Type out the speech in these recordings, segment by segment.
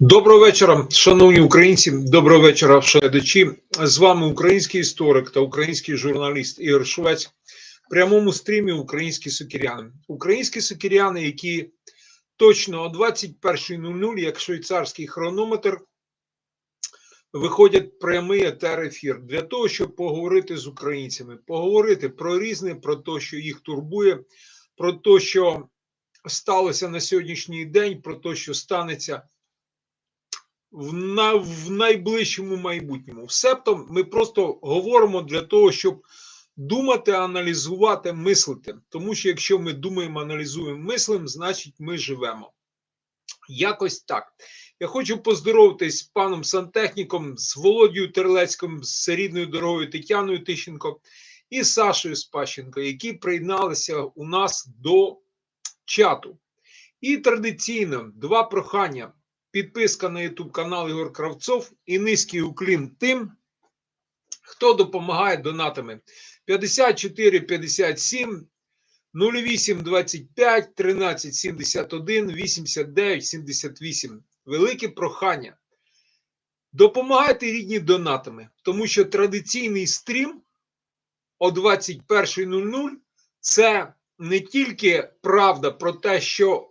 Доброго вечора, шановні українці. Доброго вечора, глядачі. З вами український історик та український журналіст Ігор Швець. В прямому стрімі Українські сокіряни. Українські сокіряни, які точно о 21.00, як швейцарський хронометр, виходять прямий етер ефір для того, щоб поговорити з українцями, поговорити про різне, про те, що їх турбує, про те, що сталося на сьогоднішній день, про те, що станеться в найближчому майбутньому. Себто ми просто говоримо для того, щоб думати, аналізувати, мислити. Тому що якщо ми думаємо, аналізуємо, мислимо, значить ми живемо. Якось так. Я хочу поздоровитись з паном сантехніком, з Володією Терлецьким, з рідною дорогою Тетяною Тищенко і Сашою Спащенко, які приєдналися у нас до чату. І традиційно два прохання підписка на YouTube канал Ігор Кравцов і низький уклін тим, хто допомагає донатами 54 57 08 25 13 71 89 78. Велике прохання. Допомагайте рідні донатами, тому що традиційний стрім о 21.00 це не тільки правда про те, що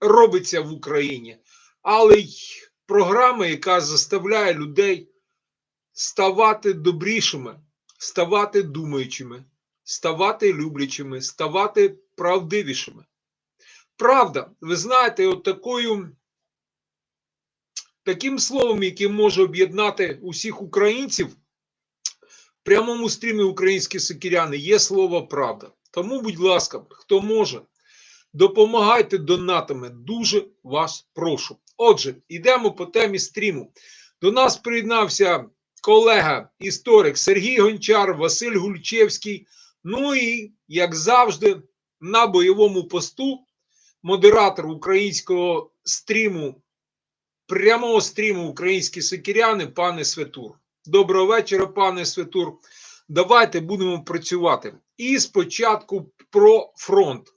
робиться в Україні, але й програма, яка заставляє людей ставати добрішими, ставати думаючими, ставати люблячими, ставати правдивішими. Правда, ви знаєте, от такою, таким словом, яким може об'єднати усіх українців, в прямому стрімі українські сокіряни є слово правда. Тому, будь ласка, хто може, допомагайте донатами. Дуже вас прошу. Отже, йдемо по темі стріму. До нас приєднався колега, історик Сергій Гончар, Василь Гульчевський. Ну і, як завжди, на бойовому посту модератор українського стріму, прямого стріму Українські сокіряни, пане Светур. Доброго вечора, пане Светур. Давайте будемо працювати. І спочатку про фронт.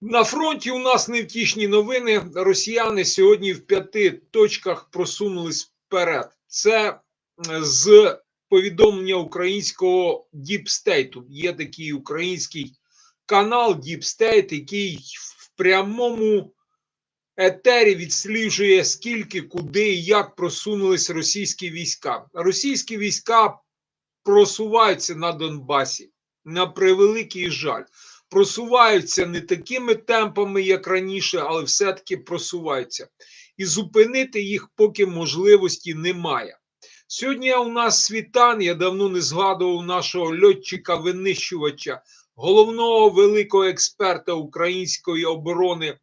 На фронті у нас невтішні новини. Росіяни сьогодні в п'яти точках просунулись вперед. Це з повідомлення українського діпстейту. Є такий український канал Діпстейт, який в прямому етері відсліджує скільки, куди і як просунулись російські війська. Російські війська просуваються на Донбасі на превеликий жаль просуваються не такими темпами, як раніше, але все-таки просуваються. І зупинити їх поки можливості немає. Сьогодні у нас світан, я давно не згадував нашого льотчика-винищувача, головного великого експерта української оборони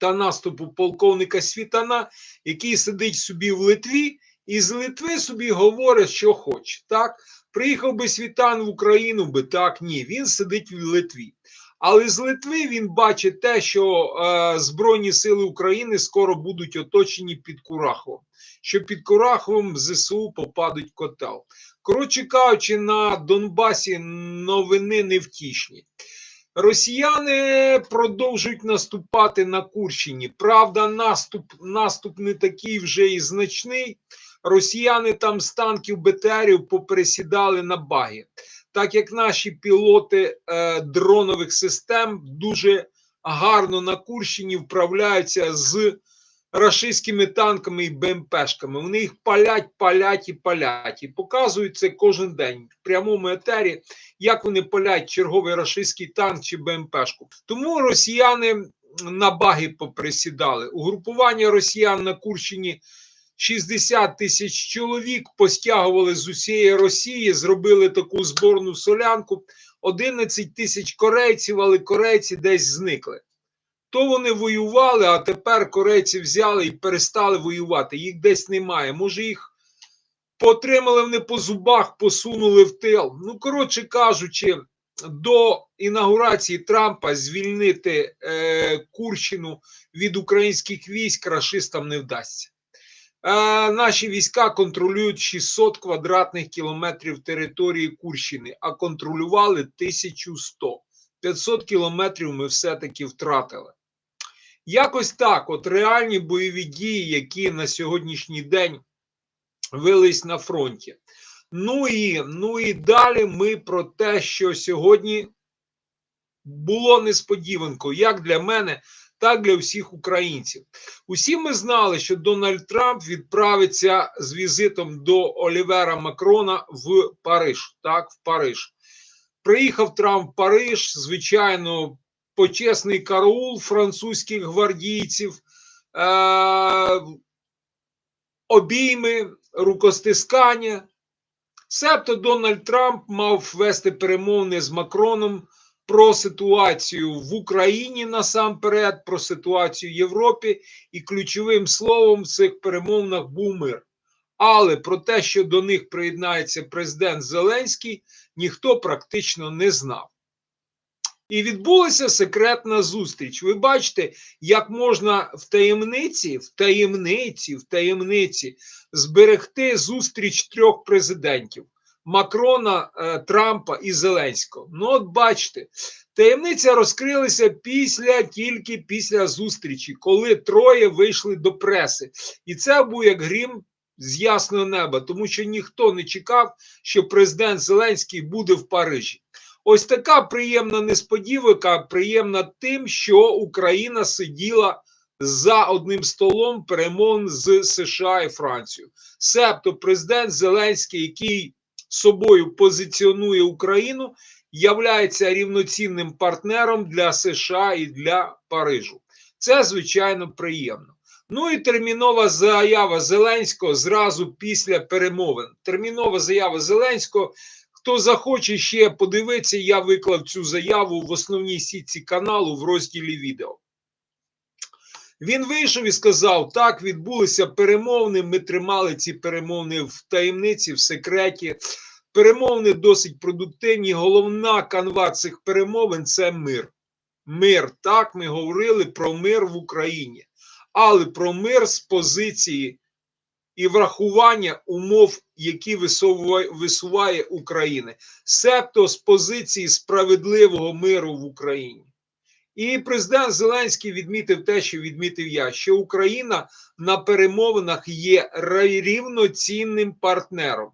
та наступу полковника Світана, який сидить собі в Литві, і з Литви собі говорить, що хоче. Так, приїхав би світан в Україну, би так, ні. Він сидить в Литві. Але з Литви він бачить те, що е, Збройні сили України скоро будуть оточені під Кураховом, що під Кураховом ЗСУ попадуть котел. Коротше кажучи, на Донбасі новини невтішні. Росіяни продовжують наступати на Курщині. Правда, наступ наступ не такий вже і значний. Росіяни там з танків БТРів попересідали на баги, так як наші пілоти е, дронових систем дуже гарно на Курщині вправляються з рашистськими танками і БМПшками. Вони їх палять, палять і палять. І показують це кожен день в прямому етері, як вони палять черговий рашистський танк чи БМПшку. Тому росіяни на баги поприсідали. Угрупування росіян на Курщині. 60 тисяч чоловік постягували з усієї Росії, зробили таку зборну солянку. 11 тисяч корейців, але корейці десь зникли. То вони воювали, а тепер корейці взяли і перестали воювати. Їх десь немає. Може, їх потримали вони по зубах, посунули в тил. Ну, коротше кажучи, до інаугурації Трампа звільнити е, Курщину від українських військ рашистам не вдасться. наші війська контролюють 600 квадратних кілометрів території Курщини, а контролювали 1100. 500 кілометрів ми все-таки втратили. Якось так: от реальні бойові дії, які на сьогоднішній день велись на фронті. Ну і, ну і далі ми про те, що сьогодні було несподіванкою, як для мене, так для всіх українців. Усі ми знали, що Дональд Трамп відправиться з візитом до Олівера Макрона в Париж. Так, в Париж. Приїхав Трамп в Париж, звичайно, почесний караул французьких гвардійців, е- обійми, рукостискання. Себто Дональд Трамп мав вести перемовини з Макроном про ситуацію в Україні насамперед, про ситуацію в Європі, і ключовим словом в цих перемовинах був мир. Але про те, що до них приєднається президент Зеленський, ніхто практично не знав. І відбулася секретна зустріч. Ви бачите, як можна в таємниці, в таємниці, в таємниці зберегти зустріч трьох президентів: Макрона, е, Трампа і Зеленського. Ну, от бачите, таємниця розкрилася після тільки після зустрічі, коли троє вийшли до преси. І це був як грім. З ясного неба, тому що ніхто не чекав, що президент Зеленський буде в Парижі. Ось така приємна несподіванка, приємна тим, що Україна сиділа за одним столом перемовин з США і Францією. Себто президент Зеленський, який собою позиціонує Україну, являється рівноцінним партнером для США і для Парижу. Це звичайно приємно. Ну і термінова заява Зеленського зразу після перемовин. Термінова заява Зеленського. Хто захоче ще подивитися, я виклав цю заяву в основній сітці каналу в розділі відео. Він вийшов і сказав: так, відбулися перемовини. Ми тримали ці перемовини в таємниці, в секреті. Перемовини досить продуктивні. Головна канва цих перемовин це мир. Мир. Так, ми говорили про мир в Україні, але про мир з позиції і врахування умов, які висуває, висуває Україна, себто з позиції справедливого миру в Україні. І президент Зеленський відмітив те, що відмітив я, що Україна на перемовинах є рівноцінним партнером,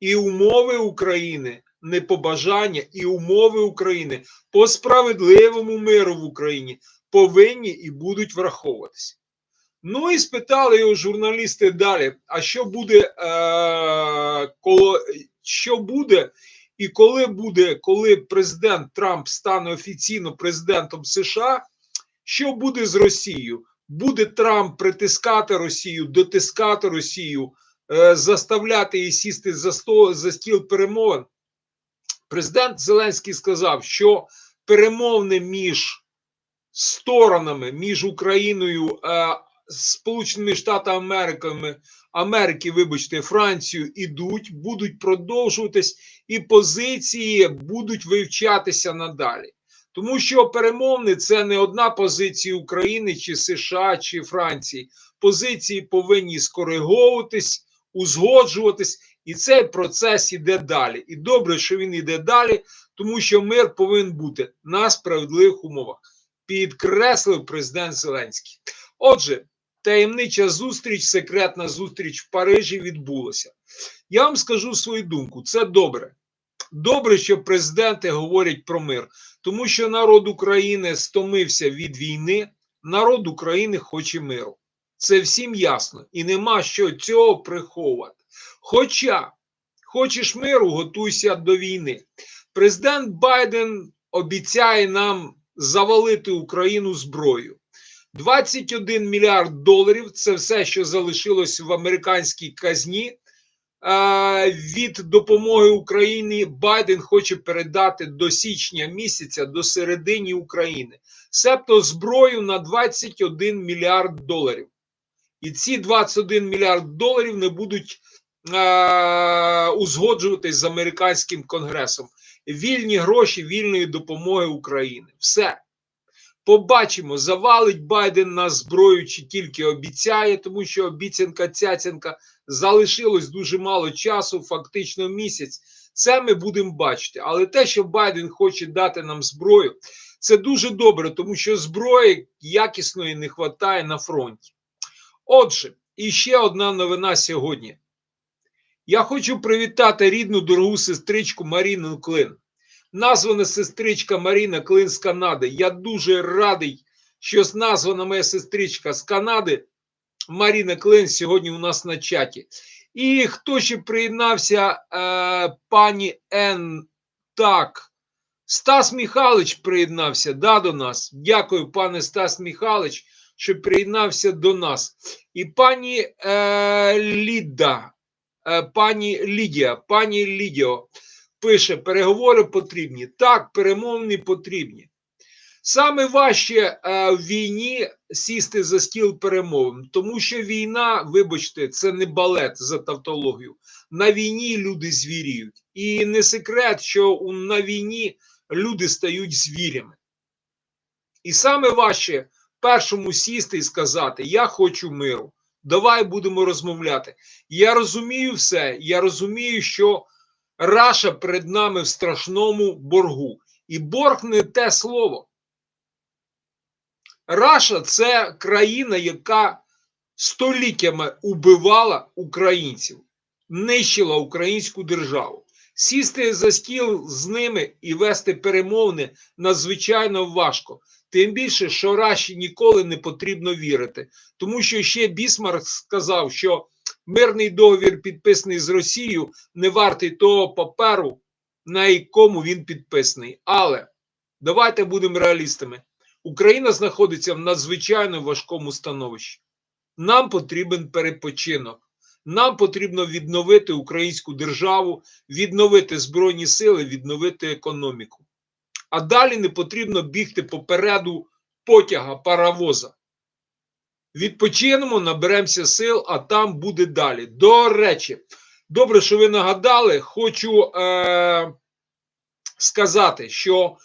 і умови України не побажання, і умови України по справедливому миру в Україні повинні і будуть враховуватися. Ну і спитали його журналісти далі: а що буде, е, коли, що буде, і коли буде, коли президент Трамп стане офіційно президентом США, що буде з Росією? Буде Трамп притискати Росію, дотискати Росію, е, заставляти її сісти за стол, за стіл перемовин? Президент Зеленський сказав, що перемовини між сторонами, між Україною. Е, Сполученими Штатами Америками, Америки, вибачте, Францію ідуть, будуть продовжуватись, і позиції будуть вивчатися надалі. Тому що перемовни це не одна позиція України, чи США, чи Франції. Позиції повинні скориговуватись, узгоджуватись, і цей процес іде далі. І добре, що він іде далі, тому що мир повинен бути на справедливих умовах. Підкреслив президент Зеленський. Отже, таємнича зустріч, секретна зустріч в Парижі відбулася. Я вам скажу свою думку: це добре. Добре, що президенти говорять про мир, тому що народ України стомився від війни, народ України хоче миру. Це всім ясно і нема що цього приховувати. Хоча хочеш миру, готуйся до війни. Президент Байден обіцяє нам завалити Україну зброю. 21 мільярд доларів це все, що залишилось в американській казні. Від допомоги Україні Байден хоче передати до січня місяця до середини України, себто зброю на 21 мільярд доларів. І ці 21 мільярд доларів не будуть е, узгоджуватись з американським конгресом. Вільні гроші вільної допомоги України. Все. Побачимо, завалить Байден на зброю чи тільки обіцяє, тому що обіцянка цяцянка залишилось дуже мало часу, фактично місяць. Це ми будемо бачити. Але те, що Байден хоче дати нам зброю, це дуже добре, тому що зброї якісної не вистачає на фронті. Отже, і ще одна новина сьогодні. Я хочу привітати рідну дорогу сестричку Маріну Клин. Названа сестричка Маріна Клин з Канади. Я дуже радий, що названа моя сестричка з Канади. Маріна Клин сьогодні у нас на чаті. І хто ще приєднався, е, пані Н. Так. Стас Михайлович приєднався да, до нас. Дякую, пане Стас Михайлович, що приєднався до нас. І пані е, Ліда, е, пані Лідія, пані Лідіо пише: переговори потрібні. Так, перемовини потрібні. Саме важче е, в війні сісти за стіл перемовин, тому що війна, вибачте, це не балет за тавтологію. На війні люди звіріють. І не секрет, що на війні люди стають звірями. І саме важче першому сісти і сказати: Я хочу миру. Давай будемо розмовляти. Я розумію все. Я розумію, що Раша перед нами в страшному боргу. І борг не те слово. Раша це країна, яка століттями убивала українців, нищила українську державу. Сісти за стіл з ними і вести перемовини надзвичайно важко. Тим більше, що Раші ніколи не потрібно вірити, тому що ще Бісмарк сказав, що мирний договір, підписаний з Росією, не вартий того паперу, на якому він підписаний. Але давайте будемо реалістами. Україна знаходиться в надзвичайно важкому становищі. Нам потрібен перепочинок. Нам потрібно відновити українську державу, відновити збройні сили, відновити економіку. А далі не потрібно бігти попереду потяга, паровоза. Відпочинемо, наберемося сил, а там буде далі. До речі, добре, що ви нагадали. Хочу е- сказати, що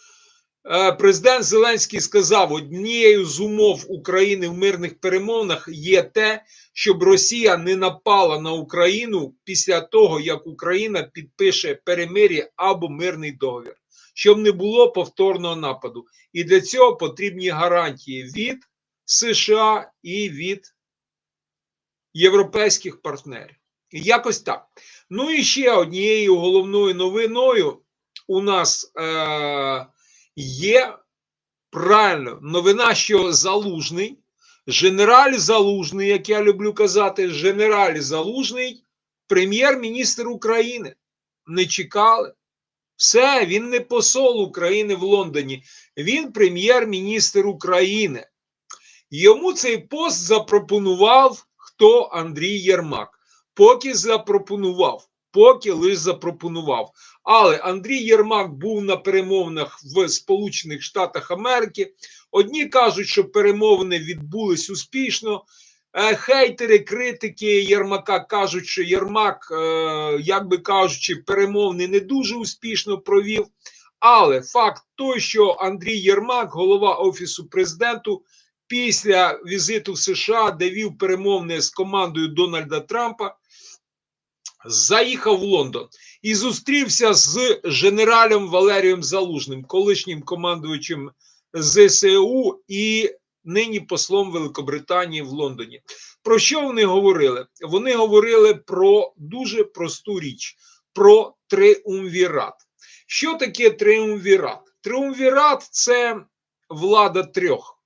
Е, Президент Зеленський сказав: однією з умов України в мирних перемовинах є те, щоб Росія не напала на Україну після того, як Україна підпише перемир'я або мирний договір, щоб не було повторного нападу. І для цього потрібні гарантії від США і від європейських партнерів. Якось так. Ну і ще однією головною новиною у нас. Е- Є правильно новина, що залужний, генераль Залужний, як я люблю казати, генераль Залужний, прем'єр-міністр України. Не чекали. Все, він не посол України в Лондоні, він прем'єр-міністр України. Йому цей пост запропонував хто Андрій Єрмак. Поки запропонував поки лише запропонував. Але Андрій Єрмак був на перемовинах в Сполучених Штатах Америки. Одні кажуть, що перемовини відбулись успішно. Е, Хейтери, критики Єрмака кажуть, що Єрмак, е, як би кажучи, перемовини не дуже успішно провів. Але факт той, що Андрій Єрмак, голова Офісу президенту, після візиту в США, де вів перемовини з командою Дональда Трампа, заїхав в Лондон і зустрівся з генералем Валерієм Залужним, колишнім командувачем ЗСУ і нині послом Великобританії в Лондоні. Про що вони говорили? Вони говорили про дуже просту річ: про триумвірат. Що таке триумвірат? Триумвірат це влада трьох.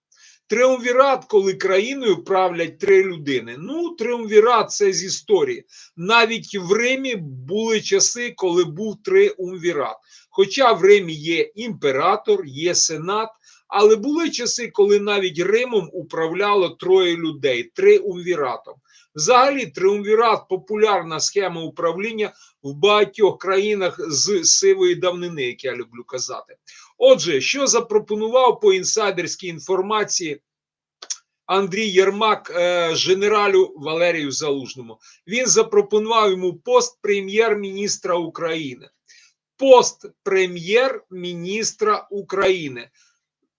Триумвірат, коли країною правлять три людини. Ну, триумвірат це з історії. Навіть в Римі були часи, коли був триумвірат. Хоча в Римі є імператор, є сенат, але були часи, коли навіть Римом управляло троє людей триумвіратом. Взагалі, триумвірат популярна схема управління в багатьох країнах з сивої давнини, як я люблю казати. Отже, що запропонував по інсайдерській інформації Андрій Єрмак е, генералю Валерію Залужному? Він запропонував йому пост прем'єр-міністра України. Пост прем'єр-міністра України.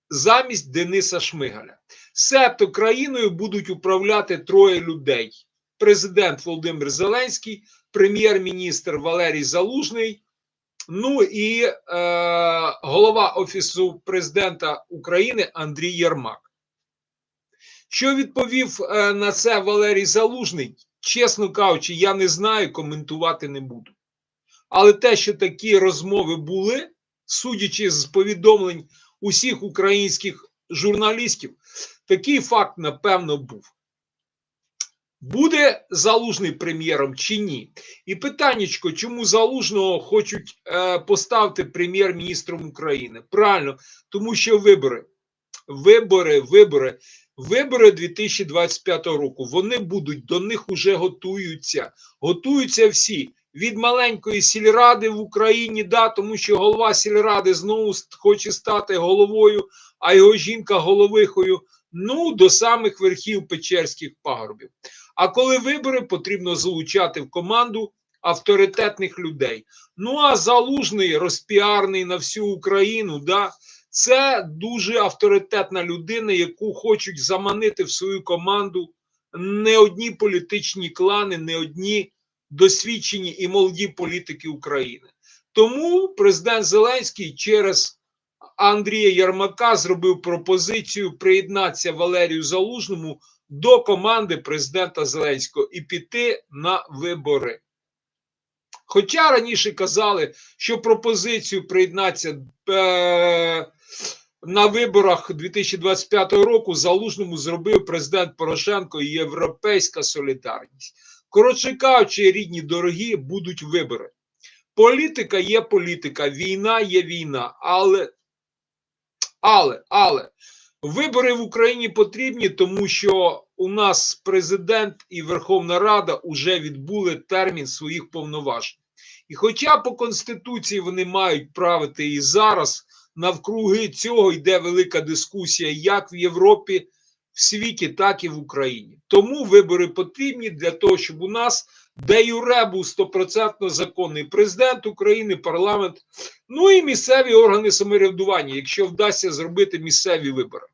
замість Дениса Шмигаля. Себто країною будуть управляти троє людей: президент Володимир Зеленський, прем'єр-міністр Валерій Залужний. Ну і е, голова Офісу президента України Андрій Єрмак. Що відповів е, на це Валерій Залужний? Чесно кажучи, я не знаю, коментувати не буду. Але те, що такі розмови були, судячи з повідомлень усіх українських журналістів, такий факт, напевно, був. Буде залужний прем'єром чи ні? І питаннячко, чому залужного хочуть е, поставити прем'єр-міністром України? Правильно, тому що вибори, вибори, вибори, вибори 2025 року. Вони будуть до них уже готуються. Готуються всі від маленької сільради в Україні, да, тому що голова сільради знову хоче стати головою, а його жінка головихою. Ну до самих верхів Печерських пагорбів. А коли вибори, потрібно залучати в команду авторитетних людей. Ну а залужний, розпіарний на всю Україну, да, це дуже авторитетна людина, яку хочуть заманити в свою команду не одні політичні клани, не одні досвідчені і молоді політики України. Тому президент Зеленський через Андрія Ярмака зробив пропозицію приєднатися Валерію Залужному до команди президента Зеленського і піти на вибори. Хоча раніше казали, що пропозицію приєднатися е, на виборах 2025 року залужному зробив президент Порошенко і Європейська солідарність. Коротше кажучи, рідні дорогі, будуть вибори. Політика є політика, війна є війна, але, але, але вибори в Україні потрібні, тому що у нас президент і Верховна Рада вже відбули термін своїх повноважень. І хоча по Конституції вони мають правити і зараз, навкруги цього йде велика дискусія як в Європі, в світі, так і в Україні. Тому вибори потрібні для того, щоб у нас де юре був стопроцентно законний президент України, парламент, ну і місцеві органи самоврядування, якщо вдасться зробити місцеві вибори.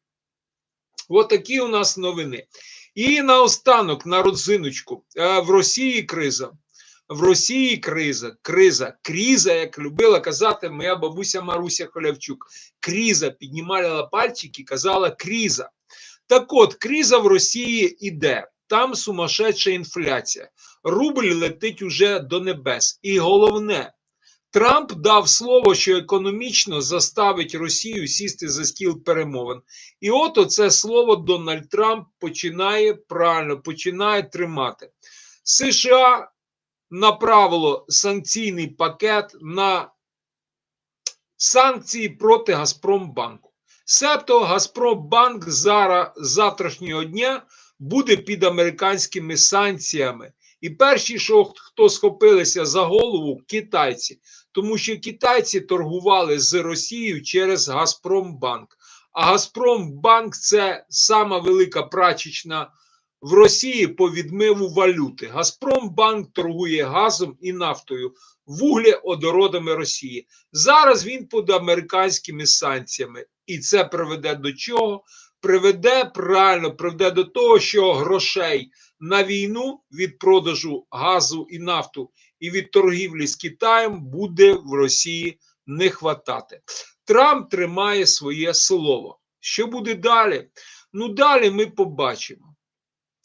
От такі у нас новини. І наостанок, на родзиночку, е, в Росії криза. В Росії криза, криза, кріза, як любила казати моя бабуся Маруся Холявчук. Кріза піднімала пальчики, казала кріза. Так от, криза в Росії іде. Там сумасшедша інфляція. Рубль летить уже до небес. І головне, Трамп дав слово, що економічно заставить Росію сісти за стіл перемовин. І от оце слово Дональд Трамп починає правильно починає тримати. США направило санкційний пакет на санкції проти Газпромбанку. Себто Газпромбанк зараз завтрашнього дня буде під американськими санкціями. І перші, що хто схопилися за голову, китайці, тому що китайці торгували з Росією через Газпромбанк. А Газпромбанк це сама велика прачечна в Росії по відмиву валюти. Газпромбанк торгує газом і нафтою, вуглеодородами Росії. Зараз він під американськими санкціями, і це приведе до чого? Приведе правильно, приведе до того, що грошей на війну від продажу газу і нафту і від торгівлі з Китаєм буде в Росії не хватати. Трамп тримає своє слово. Що буде далі? Ну далі ми побачимо.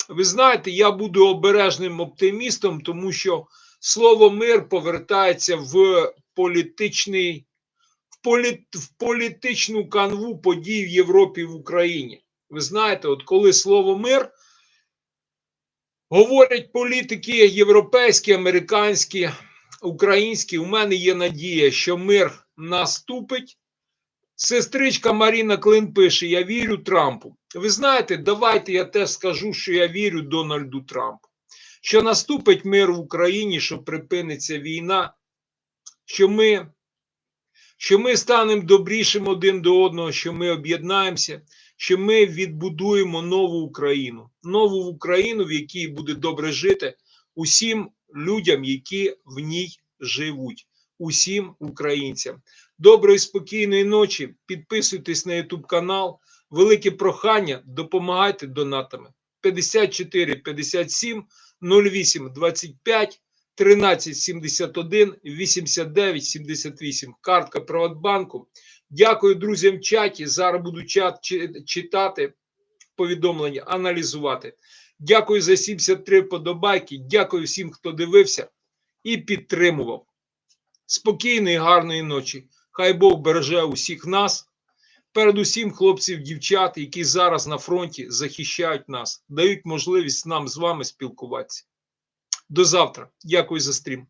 Ви знаєте, я буду обережним оптимістом, тому що слово мир повертається в політичний, в, полі, в політичну канву подій в Європі в Україні. Ви знаєте, от коли слово мир говорять політики європейські, американські, українські, у мене є надія, що мир наступить. Сестричка Маріна Клин пише: Я вірю Трампу. Ви знаєте, давайте я теж скажу, що я вірю Дональду Трампу. Що наступить мир в Україні, що припиниться війна, що ми, що ми станемо добрішим один до одного, що ми об'єднаємося, що ми відбудуємо нову Україну, нову Україну, в якій буде добре жити усім людям, які в ній живуть. усім українцям. Доброї спокійної ночі. Підписуйтесь на YouTube канал. Велике прохання, допомагайте донатами. 54 57 08 25 13 71 89 78. Картка Приватбанку. Дякую друзям в чаті. Зараз буду чат читати повідомлення, аналізувати. Дякую за 73 подобайки. Дякую всім, хто дивився і підтримував. Спокійної, гарної ночі. Хай Бог береже усіх нас. Передусім, хлопців, дівчат, які зараз на фронті захищають нас, дають можливість нам з вами спілкуватися. До завтра. Дякую за стрім.